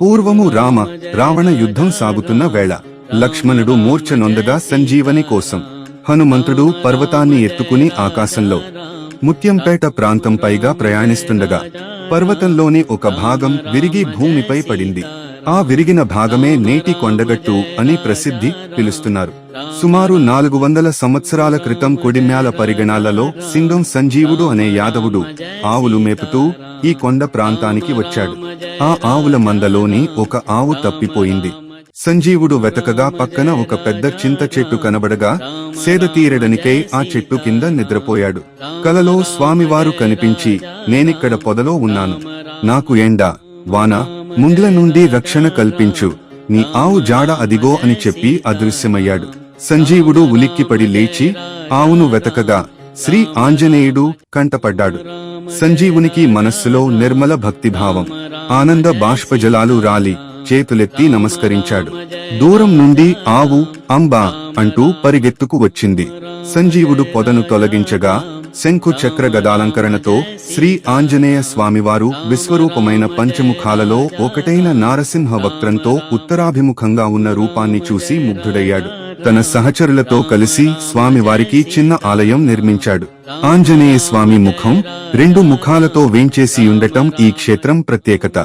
పూర్వము రామ రావణ యుద్ధం సాగుతున్న వేళ లక్ష్మణుడు మూర్ఛ నొందగా సంజీవని కోసం హనుమంతుడు పర్వతాన్ని ఎత్తుకుని ఆకాశంలో ముత్యంపేట ప్రాంతం పైగా ప్రయాణిస్తుండగా పర్వతంలోని ఒక భాగం విరిగి భూమిపై పడింది. ఆ విరిగిన భాగమే నేటి కొండగట్టు అని ప్రసిద్ధి పిలుస్తున్నారు. సుమారు నాలుగు వందల సంవత్సరాల క్రితం కొడిమ్యాల పరిగణాలలో సింగం సంజీవుడు అనే యాదవుడు ఆవులు మేపుతూ ఈ కొండ ప్రాంతానికి వచ్చాడు. ఆ ఆవుల మందలోని ఒక ఆవు తప్పిపోయింది. సంజీవుడు వెతకగా పక్కన ఒక పెద్ద చింత చెట్టు కనబడగా సేద తీరడనికై ఆ చెట్టు కింద నిద్రపోయాడు. కలలో స్వామివారు కనిపించి నేనిక్కడ పొదలో ఉన్నాను. నాకు ఎండా వాన ముండ్ల నుండి రక్షణ కల్పించు. నీ ఆవు జాడ అదిగో అని చెప్పి అదృశ్యమయ్యాడు. సంజీవుడు ఉలిక్కిపడి లేచి ఆవును వెతకగా శ్రీ ఆంజనేయుడు కంటపడ్డాడు. సంజీవునికి మనస్సులో నిర్మల భక్తిభావం. ఆనంద బాష్పజలాలు రాలి చేతులెత్తి నమస్కరించాడు. దూరం నుండి ఆవు అంబా అంటూ పరిగెత్తుకు వచ్చింది. సంజీవుడు పొదను తొలగించగా శంకు చక్ర గదాలంకరణతో శ్రీ ఆంజనేయ స్వామివారు విశ్వరూపమైన పంచముఖాలలో ఒకటైన నారసింహ వక్త్రంతో ఉత్తరాభిముఖంగా ఉన్న రూపాన్ని చూసి ముగ్ధుడయ్యాడు. తన సహచరులతో కలిసి స్వామివారికి చిన్న ఆలయం నిర్మించాడు. ఆంజనేయ స్వామి ముఖం రెండు ముఖాలతో వేంచేసి ఉండటం ఈ క్షేత్రం ప్రత్యేకత.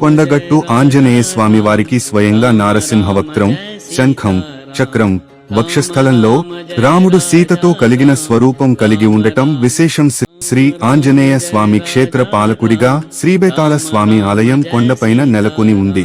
కొండగట్టు ఆంజనేయ స్వామివారికి స్వయంగా నారసింహవక్త్రం శంఖం చక్రం వక్షస్థలంలో రాముడు సీతతో కలిగిన స్వరూపం కలిగి ఉండటం విశేషం శ్రీ- శ్రీ ఆంజనేయ స్వామి క్షేత్ర పాలకుడిగా శ్రీబేతాళ స్వామి ఆలయం కొండపైన నెలకొని ఉంది.